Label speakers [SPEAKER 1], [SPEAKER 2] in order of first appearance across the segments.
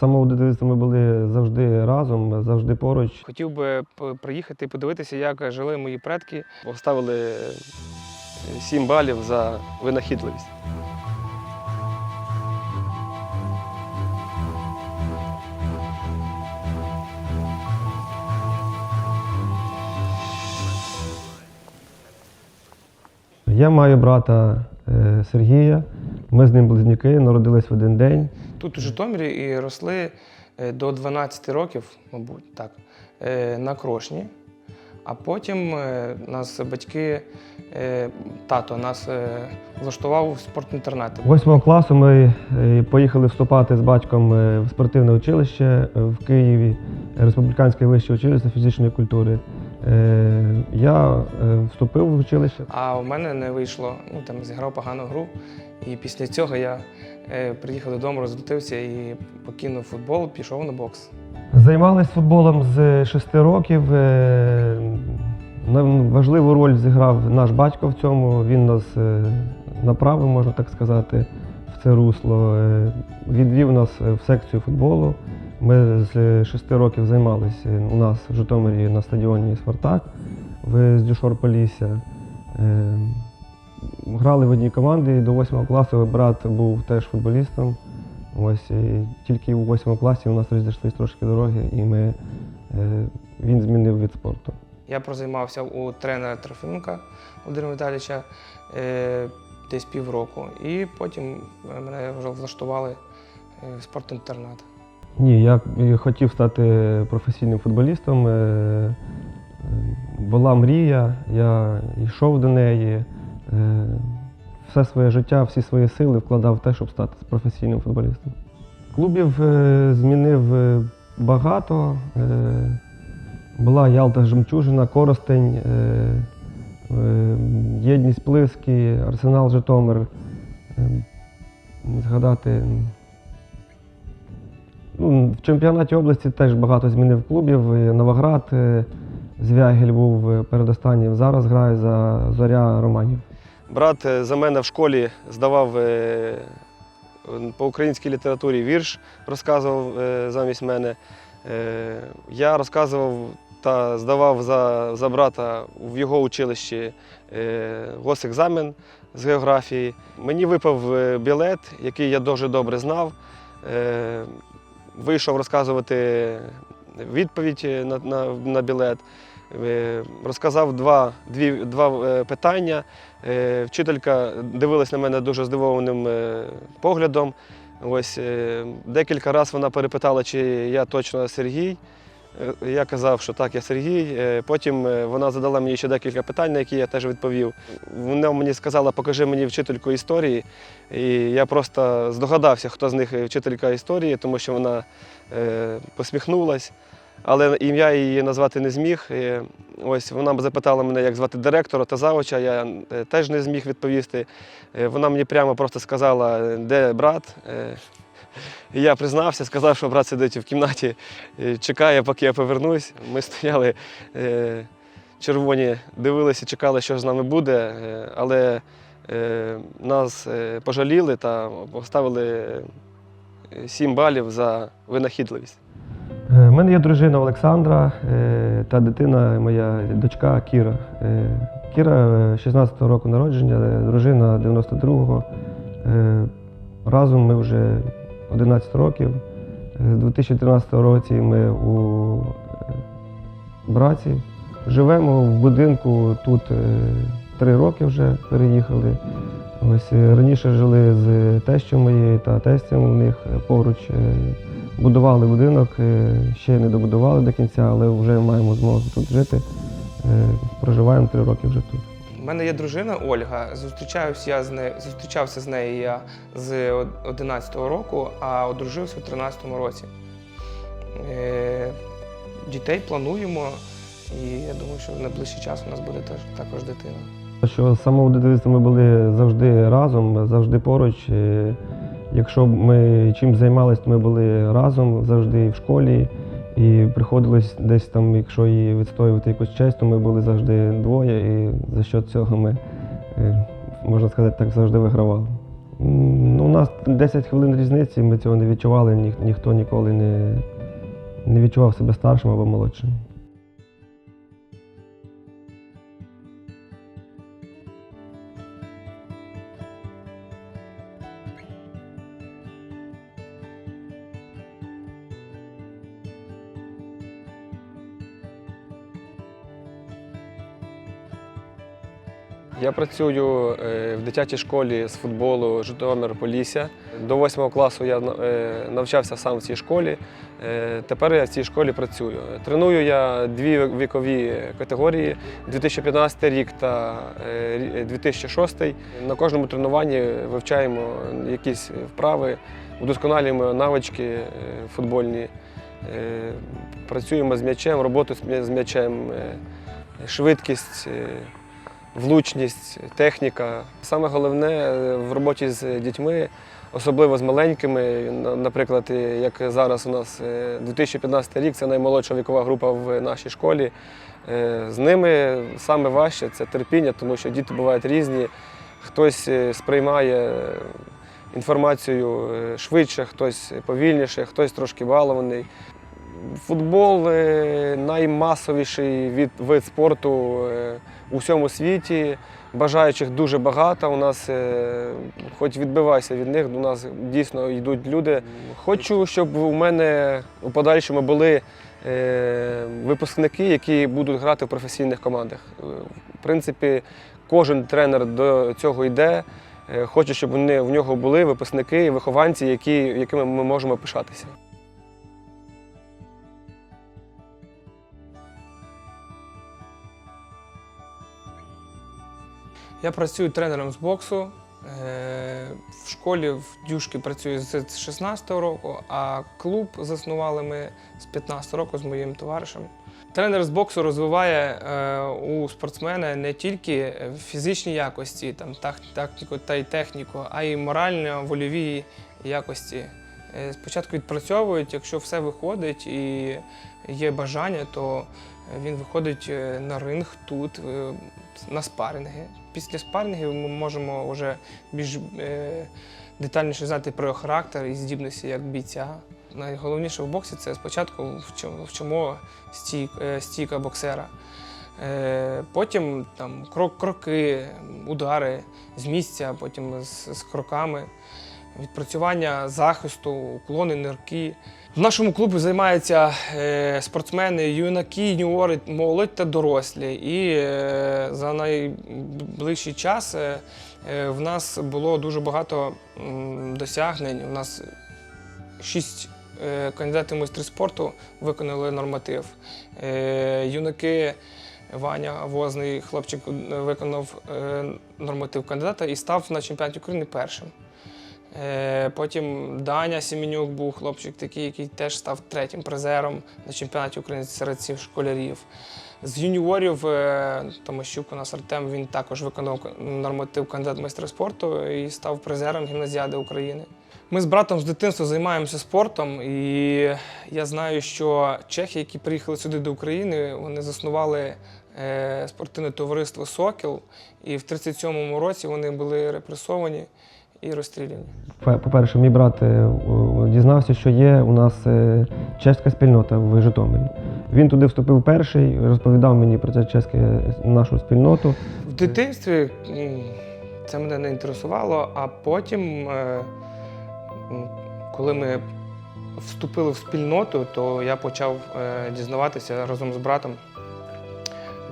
[SPEAKER 1] Самого дитинства ми були завжди разом, завжди поруч.
[SPEAKER 2] Хотів би приїхати і подивитися, як жили мої предки. Поставили 7 балів за винахідливість.
[SPEAKER 1] Я маю брата е, Сергія. Ми з ним близнюки, народились в один день.
[SPEAKER 2] Тут у Житомирі і росли е, до 12 років, мабуть, так, е, на крошні. А потім е, нас батьки, тато нас влаштував в спортінтернат.
[SPEAKER 1] Восьмого класу ми поїхали вступати з батьком в спортивне училище в Києві, Республіканське вище училище фізичної культури. Е, Я е, вступив в училище.
[SPEAKER 2] А у мене не вийшло. Ну там зіграв погану гру. І після цього я е, приїхав додому, розлютився і покинув футбол, пішов на бокс.
[SPEAKER 1] Займались футболом з 6 років. Важливу роль зіграв наш батько в цьому. Він нас направив, можна так сказати, в це русло. Відвів нас в секцію футболу. Ми з 6 років займалися у нас в Житомирі на стадіоні Спартак в Дюшор Полісся. Е, Грали в одній команді до 8 класу брат був теж футболістом. Ось тільки у 8 класі у нас розійшлися трошки дороги, і ми, е, він змінив від спорту.
[SPEAKER 2] Я прозаймався у тренера Трофименка Володимира Віталійовича е, десь півроку. І потім мене вже влаштували е, в спортінтернат.
[SPEAKER 1] Ні, я хотів стати професійним футболістом. е, е, Була мрія, я йшов до неї. е, Все своє життя, всі свої сили вкладав в те, щоб стати професійним футболістом. Клубів змінив багато. Була Ялта Жемчужина, Коростень, Єдність Плиски, Арсенал Житомир. Е, Згадати. В чемпіонаті області теж багато змінив клубів. Новоград, е, Звягель був е, передостаннім. Зараз грає за Зоря Романів.
[SPEAKER 2] Брат е, за мене в школі здавав по українській літературі вірш, розказував замість мене. Я розказував та здавав за, за брата в його училищі госекзамен з географії. Мені випав білет, який я дуже добре знав. Вийшов розказувати відповідь е, на, на, на білет. Е, Розказав два, дві, два е, питання. Вчителька дивилась на мене дуже здивованим поглядом. Ось декілька разів вона перепитала, чи я точно Сергій. Е, Я казав, що так, я Сергій. Е, Потім е, вона задала мені ще декілька питань, на які я теж відповів. Вона мені сказала, покажи мені вчительку історії. І я просто здогадався, хто з них вчителька історії, тому що вона посміхнулась. Але ім'я її назвати не зміг. Ось вона запитала мене, як звати директора та завуча. Я теж не зміг відповісти. Вона мені прямо просто сказала, де брат. Я признався, сказав, що брат сидить в кімнаті, е, чекає, поки я повернусь. Ми стояли е, червоні, дивилися, чекали, що з нами буде, е, але нас пожаліли та поставили 7 балів за винахідливість.
[SPEAKER 1] У мене є дружина Олександра та дитина, моя дочка Кіра. Кіра е, 16-го року народження, дружина 92-го. Е, Разом ми вже 11 років. З 2013 році ми у е, браці. Живемо в будинку тут е, три роки вже переїхали. Ось е, раніше жили з тещою моєю та тестем у них поруч. Будували будинок, ще не добудували до кінця, але вже маємо змогу тут жити. Проживаємо три роки вже тут.
[SPEAKER 2] У мене є дружина Ольга. Зустрічаюся я з нею, зустрічався з нею я з 11-го року, а одружився у 13-му році. Е, Дітей плануємо, і я думаю, що в найближчий час у нас буде також дитина.
[SPEAKER 1] Що з самого дитинства ми були завжди разом, завжди поруч. Е, Якщо ми чим займалися, то ми були разом завжди в школі. І приходилось десь там, якщо її відстоювати якусь честь, то ми були завжди двоє, і за що цього ми, е, можна сказати, так завжди вигравали.
[SPEAKER 3] Ну, у нас 10 хвилин різниці, ми цього не відчували, ні, ніхто ніколи не, не відчував себе старшим або молодшим.
[SPEAKER 1] Я працюю е, в дитячій школі з футболу Житомир Полісся. До 8 класу я е, навчався сам в цій школі. Е, Тепер я в цій школі працюю. Треную я дві вікові категорії 2015 рік та е, 2006. На кожному тренуванні вивчаємо якісь вправи, удосконалюємо навички футбольні. Працюємо з м'ячем, роботу з м'ячем, швидкість. Е, влучність, техніка. Саме головне е, в роботі з дітьми, особливо з маленькими. Наприклад, е, як зараз у нас е, 2015 рік, це наймолодша вікова група в нашій школі. Е, З ними саме важче це терпіння, тому що діти бувають різні. Хтось е, сприймає інформацію е, швидше, хтось повільніше, хтось трошки балований. Футбол е, наймасовіший від, вид спорту е, у всьому світі. Бажаючих дуже багато. У нас, е, хоч відбивайся від них, до нас дійсно йдуть люди. Хочу, щоб у мене у подальшому були е, випускники, які будуть грати в професійних командах. Е, В принципі, кожен тренер до цього йде. Хоче, щоб вони, в нього були випускники і вихованці, які, якими ми можемо пишатися.
[SPEAKER 2] Я працюю тренером з боксу. Е, В школі в дюшки працюю з 16-го року, а клуб заснували ми з 15-го року з моїм товаришем. Тренер з боксу розвиває е, у спортсмена не тільки фізичні якості, там, тактику та й техніку, а й морально-вольові якості. Е, Спочатку відпрацьовують, якщо все виходить і є бажання, то він виходить е, на ринг тут, е, на спарринги. Після спаррингів ми можемо вже більш детальніше знати про його характер і здібності як бійця. Найголовніше в боксі це спочатку вчимо, вчимо стійк, стійка боксера. Потім там, крок, кроки, удари з місця, потім з, з кроками, відпрацювання захисту, уклони, нирки. В нашому клубі займаються е, спортсмени, юнаки, юніори, молодь та дорослі. І е, за найближчий час е, в нас було дуже багато досягнень. У нас шість кандидатів майстри спорту виконали норматив. Юнаки Ваня Возний, хлопчик, виконав норматив кандидата і став на чемпіонаті України першим. Е, Потім Даня Сімінюк був хлопчик такий, який теж став третім призером на чемпіонаті України серед цих школярів. З юніорів е, Томащук у нас Артем він також виконав норматив кандидат майстра спорту і став призером гімназіади України. Ми з братом з дитинства займаємося спортом, і я знаю, що чехи, які приїхали сюди до України, вони заснували е, спортивне товариство Сокіл, і в 37-му році вони були репресовані і розстріляні.
[SPEAKER 3] По-перше, мій брат е, дізнався, що є у нас е, чеська спільнота в Житомирі. Він туди вступив перший, розповідав мені про це чеське нашу спільноту.
[SPEAKER 2] В дитинстві це мене не інтересувало, а потім, е, коли ми вступили в спільноту, то я почав дізнаватися разом з братом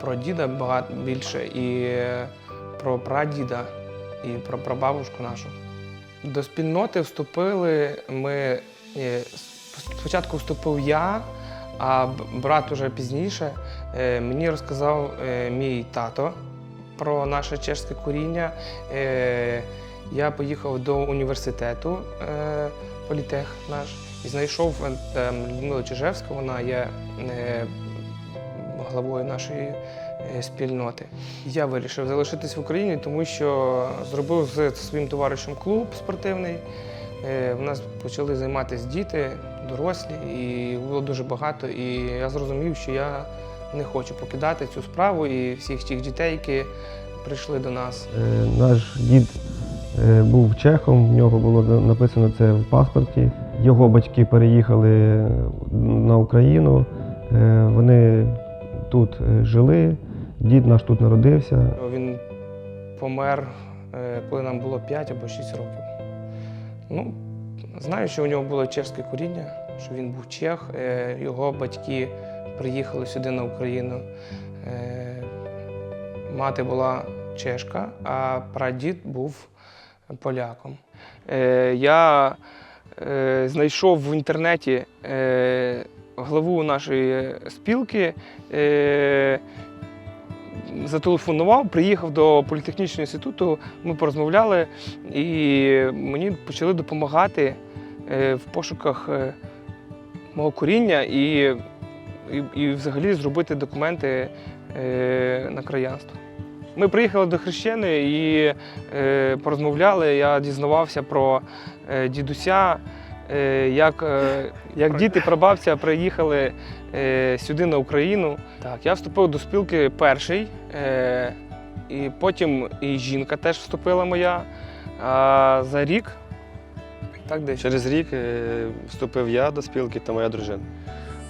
[SPEAKER 2] про діда багато більше, і про прадіда, і про прабабушку нашу. До спільноти вступили ми. е, Спочатку вступив я, а брат уже пізніше. Е, Мені розказав е, мій тато про наше чешське коріння. Я поїхав до університету політех наш і знайшов Людмилу Чижевську, вона є главою нашої спільноти. Я вирішив залишитись в Україні, тому що зробив з своїм товаришем клуб спортивний. Е, У нас почали займатися діти, дорослі, і було дуже багато. І я зрозумів, що я не хочу покидати цю справу і всіх тих дітей, які прийшли до нас.
[SPEAKER 3] Е, Наш дід е, був чехом, в нього було написано це в паспорті. Його батьки переїхали на Україну. Е, Вони тут е, жили, дід наш тут народився.
[SPEAKER 2] Він помер, е, коли нам було 5 або 6 років. Ну, знаю, що у нього було чешське коріння, що він був чех. Е, Його батьки приїхали сюди на Україну. Е, Мати була чешка, а прадід був поляком. Я знайшов в інтернеті главу нашої спілки. Зателефонував, приїхав до політехнічного інституту, ми порозмовляли і мені почали допомагати е, в пошуках е, мого коріння і, і, і взагалі зробити документи е, на краянство. Ми приїхали до Хрещени і порозмовляли. Я дізнавався про дідуся, як, е, як діти прабабця приїхали е, сюди на Україну. Так, я вступив до спілки перший, е, і потім і жінка теж вступила моя. А за рік, так десь.
[SPEAKER 1] Через рік е, вступив я до спілки та моя дружина.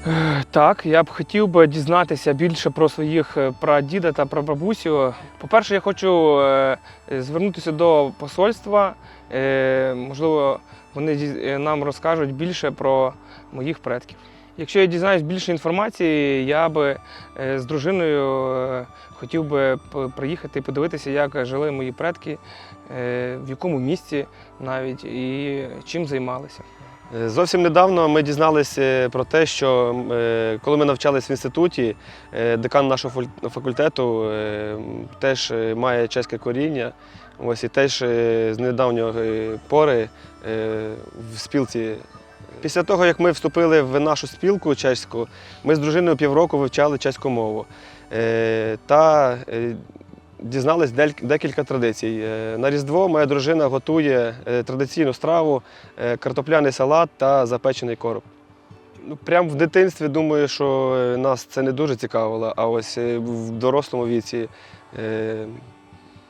[SPEAKER 2] Е, Так, я б хотів би дізнатися більше про своїх е, прадіда та прабабусю. По-перше, я хочу е, звернутися до посольства. Е, Можливо, вони е, нам розкажуть більше про моїх предків. Якщо я дізнаюсь більше інформації, я би е, з дружиною е, хотів би приїхати і подивитися, як жили мої предки, в якому місці навіть і чим займалися.
[SPEAKER 1] Зовсім недавно ми дізналися про те, що коли ми навчались в інституті, декан нашого факультету теж має чеське коріння. Ось і теж е, з недавньої пори е, в спілці. Після того, як ми вступили в нашу спілку чеську, ми з дружиною півроку вивчали чеську мову. Е, Та е, дізнались декілька традицій. Е, На Різдво моя дружина готує е, традиційну страву е, картопляний салат та запечений короб. Ну, прям в дитинстві думаю, що е, нас це не дуже цікавило, а ось е, в дорослому віці е,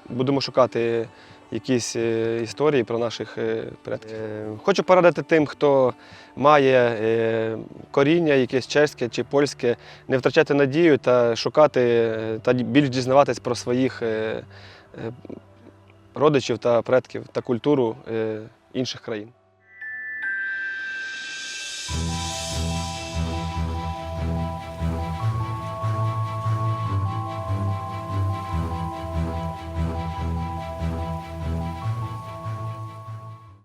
[SPEAKER 1] будемо шукати якісь е, історії про наших е, предків. Е, Хочу порадити тим, хто має коріння, якесь чеське чи польське, не втрачати надію та шукати та більш дізнаватись про своїх родичів та предків та культуру інших країн.